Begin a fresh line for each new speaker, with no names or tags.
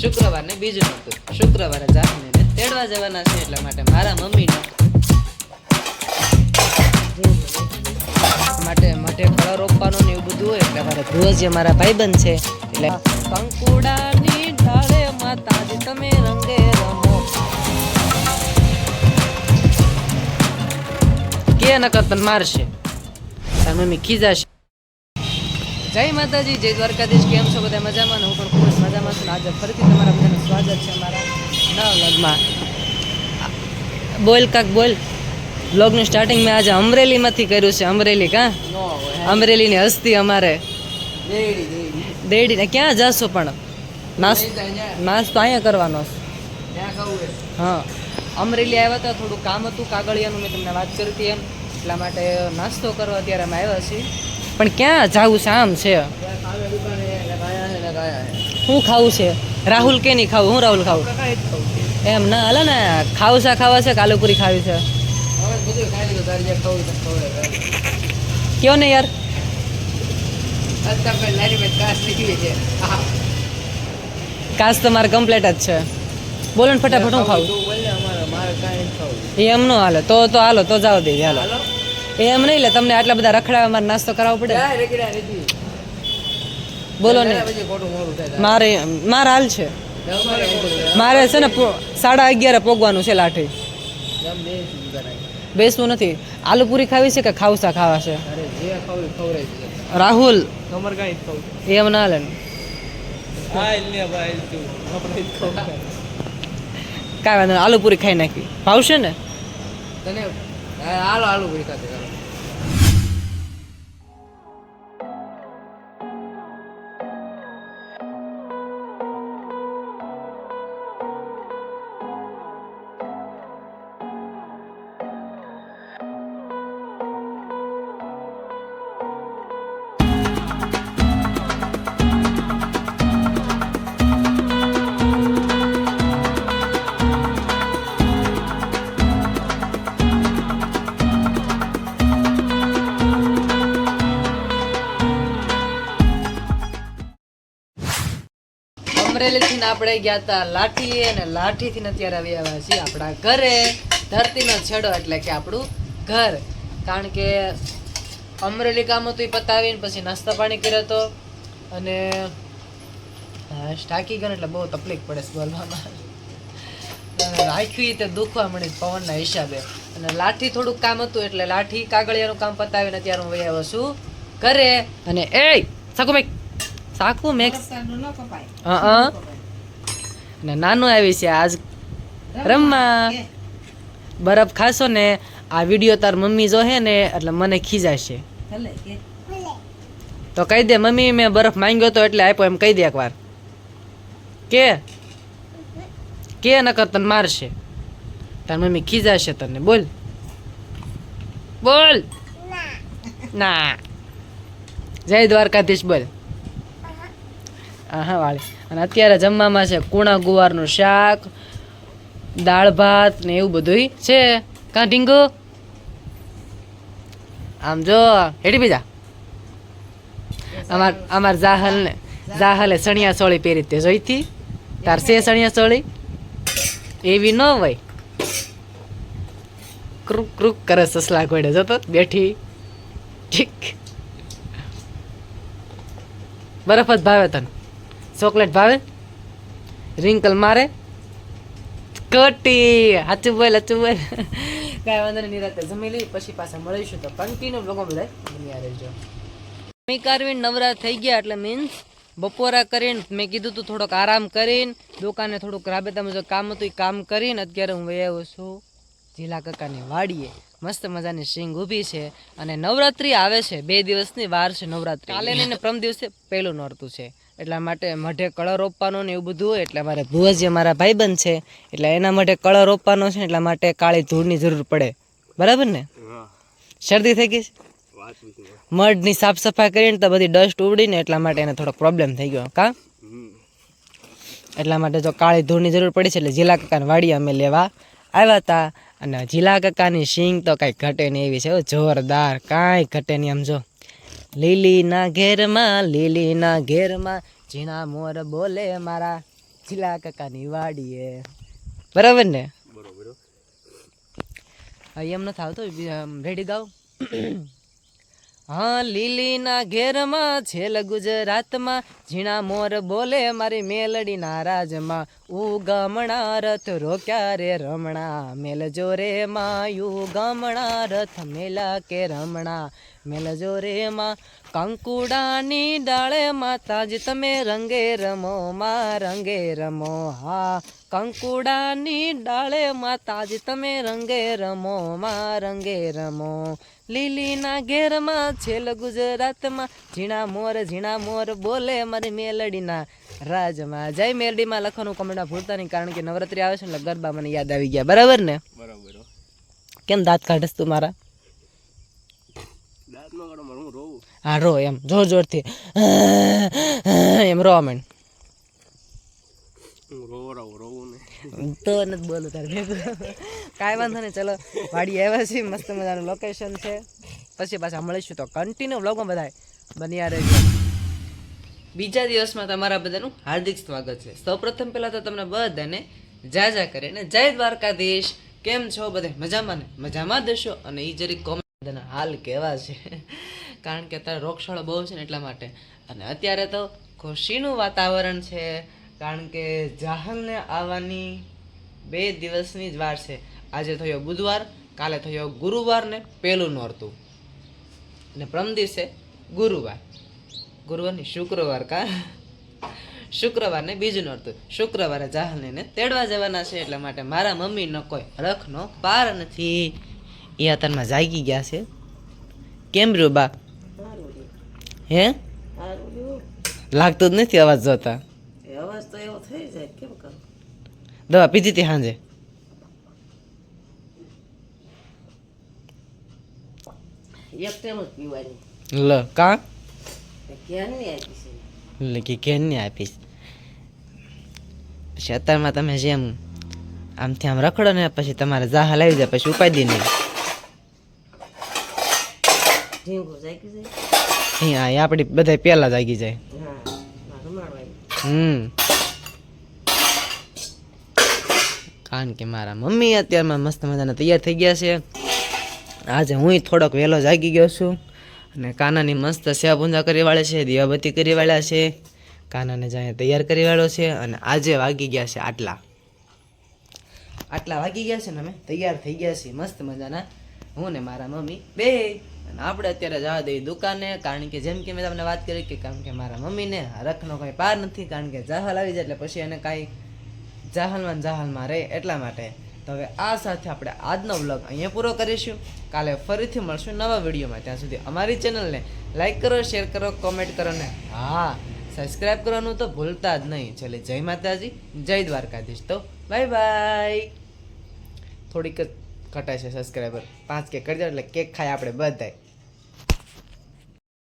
શુક્રવારને બીજું નહોતું. શુક્રવારે જાહ્નવીને તેડવા જવાના છે એટલા માટે મારા મમ્મીને માટે માટે ફળ રોપવાનું ને એવું બધું હોય એટલે મારે ધ્રુવજી મારા ભાઈબંધ છે. એટલે કંકુડાની ડાળે માતાજી, તમે રંગે રમો. કે નકર તને મારશે? તાર મમ્મી ખીજાશે. જય માતાજી જય દ્વારકાધીશ કેમ છો બધા મજામાં? હું પણ ખૂબ જ મજામાં છું. આજે ફરીથી તમારા બધાનું સ્વાગત છે અમારા નવ વ્લોગમાં. બોલ કાક બોલ. બ્લોગનું સ્ટાર્ટિંગ મેં આજે અમરેલીમાંથી કર્યું છે અમરેલી કાં? અમરેલીની હસ્તી અમારે. દેડીને ક્યાં જશો પણ? નાસ નાસ્તો અહીંયા. કરવાનો છે. હા. અમરેલી આવ્યા હતા થોડું કામ હતું કાગળિયાનું મેં તમને વાત કરી હતી એમ. એટલા માટે નાસ્તો કરવા અત્યારે અમે આવ્યા છીએ. પણ ક્યાં જવું છે આમ છે? શું ખાવું છે? રાહુલ કે નહીં ખાવું? હું રાહુલ ખાવું? એમ ના હાલે ને. ખાવું છે ખાવા છે કાલુપુરી ખાવી છે. કયો ને યાર? કાસ તો મારે કમ્પ્લેટ જ છે. બોલો ને ફટાફટ હું ખાવું? એમ નો હાલે. તો તો હાલો તો જાવ દે હાલો. એમ નહીં લે તમને આટલા બધા રખડાવા મારે નાસ્તો કરાવવો પડે? બોલો ને. મારે મારે હાલ છે. મારે છે. ને સાડા અગિયારે પોગવાનું છે લાઠી. બેસવું નથી. આલુ પૂરી ખાવી છે કે ખાવસા ખાવા છે? રાહુલ. એમ ના લે કાંઈ વાંધો આલુ પૂરી ખાઈ નાખી. ભાવશે ને?
હાલો હાલો પૂરી ખાતે
અમરેલીથી આપણે ગયા હતા લાઠી અને લાઠીથી અત્યારે આવી આવ્યા છીએ આપણા ઘરે. ધરતીનો છેડો એટલે કે આપણું ઘર. કારણ કે અમરેલી કામ હતું એ પતાવીને પછી નાસ્તા પાણી કર્યો હતો અને ટાંકી ગયો એટલે બહુ તકલીફ પડે છે બોલવામાં. રાખ્યું તે દુખવા મળી પવનના હિસાબે. અને લાઠી થોડુંક કામ હતું એટલે લાઠી કાગળિયાનું કામ પતાવીને અત્યારે હું વહી આવ્યો છું ઘરે. અને એ સાકુ મેક સાકુ મેક્સ હા ને નાનું આવી છે આજ. રમવા બરફ ખાશો ને આ વીડિયો તાર મમ્મી જોહે ને એટલે મને ખીજાશે. તો કહી દે મમ્મી મેં બરફ માંગ્યો તો એટલે આપ્યો એમ કહી દે એકવાર. કે? કે નકર તને મારશે. તાર મમ્મી ખીજાશે તને. બોલ. બોલ. ના. જય દ્વારકાધીશ બોલ. હા વાળી અને અત્યારે જમવામાં છે કુણા ગુવારનું શાક, દાળ ભાત ને એવું બધું છે. કાં ઢીંગો? આમ જો, હેડી બીજા. અમાર અમાર જાહલ ને જાહલે સણિયા સોળી પહેરી તે જોઈતી તાર છે સણિયા સોળી એવી ન હોય. ક્રુક ક્રુક કરે સસલા કોડે જતો બેઠી. ઠીક. બરફ જ ભાવે તને. ચોકલેટ ભાવે? રિંકલ મારે? કટી હાચું બોલ હાચું બોલ કાંઈ વાંધો નહીં, નિરાતે જમી લઈ પછી પાછા મળીશું. તો કન્ટિન્યુ લોકો બધા બન્યા રહેજો. જમી કારવીને નવરા થઈ ગયા, એટલે મીન્સ બપોરા કરીને મેં કીધું તું થોડોક આરામ કરીને દુકાને થોડુંક રાબેતા મુજબ કામ હતું, એ કામ કરીને અત્યારે હું આવ્યો છું. જીલા કાકાની વાડીએ. મસ્ત મજાની સિંગ ઊભી છે અને નવરાત્રી આવે છે. બે દિવસની વાર છે નવરાત્રી. કાલે લઈને પ્રમ દિવસે પહેલું નોરતું છે. એટલા માટે મઢે કળર રોપવાનો ને એવું બધું હોય એટલે અમારે ભુવાજી અમારા ભાઈબંધ છે એટલે એના માટે કળર રોપવાનો છે એટલા માટે કાળી ધૂળની જરૂર પડે. બરાબર ને? શરદી થઈ ગઈ છે? મઢની સાફ સફાઈ કરીને તો બધી ડસ્ટ ઉડીને એટલા માટે એને થોડો પ્રોબ્લેમ થઈ ગયો. કા? એટલા માટે જો કાળી ધૂળની જરૂર પડી છે એટલે જીલા કાકાની વાડી અમે લેવા આવ્યા હતા. અને જીલા કાકાની સિંગ તો કાંઈ ઘટે નહીં એવી છે જોરદાર કાંઈ ઘટે નહીં આમ જો. લીલીના ઘેરમાં લીલીના ઘેરમાં ઝીણા મોર બોલે મારા જીલા કાકાની વાડીએ. બરાબર ને?
બરોબર.
એમ નથી આવતો રેડી ગાવ હા, લીલીના ઘેરમાં છેલ ગુજરાતમાં, ઝીણા મોર બોલે, મારી મેલડી નારાજમાં. ઉગમણા રથ રોક્યા રે રમણા, મેલજો રે માયુ ગમણા રથ મેલા કે રમણા. મેલજો રે માં કંકુડાની ડાળે માતાજી તમે રંગે રમો માં રંગે રમો. હા કંકુડાની ડાળે માતાજી તમે રંગે રમો માં રંગે રમો. લીલીના ઘેરમાં છેલ ગુજરાતમાં ઝીણા મોર ઝીણા મોર બોલે મારી મેલડીના રાજમાં. જય મેલડીમાં લખવાનું કમેન્ટમાં ભૂલતા નહીં કારણ કે નવરાત્રી આવે છે ને એટલે ગરબા મને યાદ આવી ગયા. બરાબર ને?
બરાબર
કેમ દાંત કાઢસ તું મારા
દાંત નો કાઢો મારે હું રોવું
હા રો એમ જોર જોરથી એમ રો મેન.
ને
તો નથી બોલું તારે કાંઈ વાંધો નહીં ચલો વાડી આવ્યા છીએ મસ્ત મજાનું લોકેશન છે. પછી પાછા મળીશું તો કન્ટિન્યુ વ્લોગમાં બધાય. બન્યા રહેજો. બીજા દિવસમાં તમારા બધાનું હાર્દિક સ્વાગત છે. સૌપ્રથમ પહેલાં તો તમને બધાને જા જા કરીને જય દ્વારકાધીશ. કેમ છો? બધે મજામાં ને? મજામાં દશો અને એ જરી કોમેન્ટ હાલ કેવા છે. કારણ કે અત્યારે રોગશાળો બહુ છે ને એટલા માટે. અને અત્યારે તો ખુશીનું વાતાવરણ છે, કારણ કે જાહલને આવવાની બે દિવસની જ વાર છે. આજે થયો બુધવાર, કાલે થયો ગુરુવાર ને પહેલું નોરતું. ને પ્રમ દિવસે ગુરુવાર. ગુરુવારની શુક્રવાર કા? શુક્રવારને બીજું નોરતું. શુક્રવારે જાહલને તેડવા જવાના છે એટલા માટે મારા મમ્મીનો કોઈ રખનો પાર નથી. એ અત્યારમાં જાગી ગયા છે. કેમ રહ્યું બા હે? લાગતું જ નથી અવાજ જોતા.
અવાજ તો એવો થઈ જાય કેમ કરું
દવા પીધી હતી સાંજે
એક ટાઈમ જ પીવાની.
લ કા?
ક્યાં આપીશ આપી
એટલે કે નહીં આપીશ. પછી અત્યારમાં તમે જેમ આમથી આમ રખડો ને પછી તમારે જાહા લાવી જાય પછી ઉપાડી નહીં.
ઢીંગો જાગી જાય.
અહીંયા એ આપણી બધા પહેલા જાગી જાય.
હા મારે રમાડવાની
હમ. કારણ કે મારા મમ્મી અત્યારમાં મસ્ત મજાના તૈયાર થઈ ગયા છે. આજે હું થોડોક વહેલો જાગી ગયો છું. અને કાનાની મસ્ત સેવા પૂંજા કરી વાળે છે દીવાબત્તી કરી વાળ્યા છે. કાનાને જાય તૈયાર કરી વાળો છે અને આજે વાગી ગયા છે આટલા. આટલા વાગી ગયા છે ને અમે તૈયાર થઈ ગયા છીએ મસ્ત મજાના. હું ને મારા મમ્મી બે. અને આપણે અત્યારે જવા દઈએ દુકાને, કારણ કે જેમ કે મેં તમને વાત કરી કે કારણ કે મારા મમ્મીને હરખનો કંઈ પાર નથી, કારણ કે જાહલ આવી જાય એટલે પછી એને કાંઈ જાહલમાં જાહલમાં રહે એટલા માટે. તો હવે આ સાથે આપણે આજનો વ્લોગ અહીંયા પૂરો કરીશું. કાલે ફરીથી મળશું નવા વિડીયોમાં. ત્યાં સુધી અમારી ચેનલને લાઈક કરો, શેર કરો, કોમેન્ટ કરો ને હા સબસ્ક્રાઈબ કરવાનું તો ભૂલતા જ નહીં. ચલે, જય માતાજી, જય દ્વારકાધીશ. તો બાય બાય. થોડીક છે સબસ્ક્રાઈબર પાંચ કે કરી દો એટલે કેક ખાય આપણે બધાય.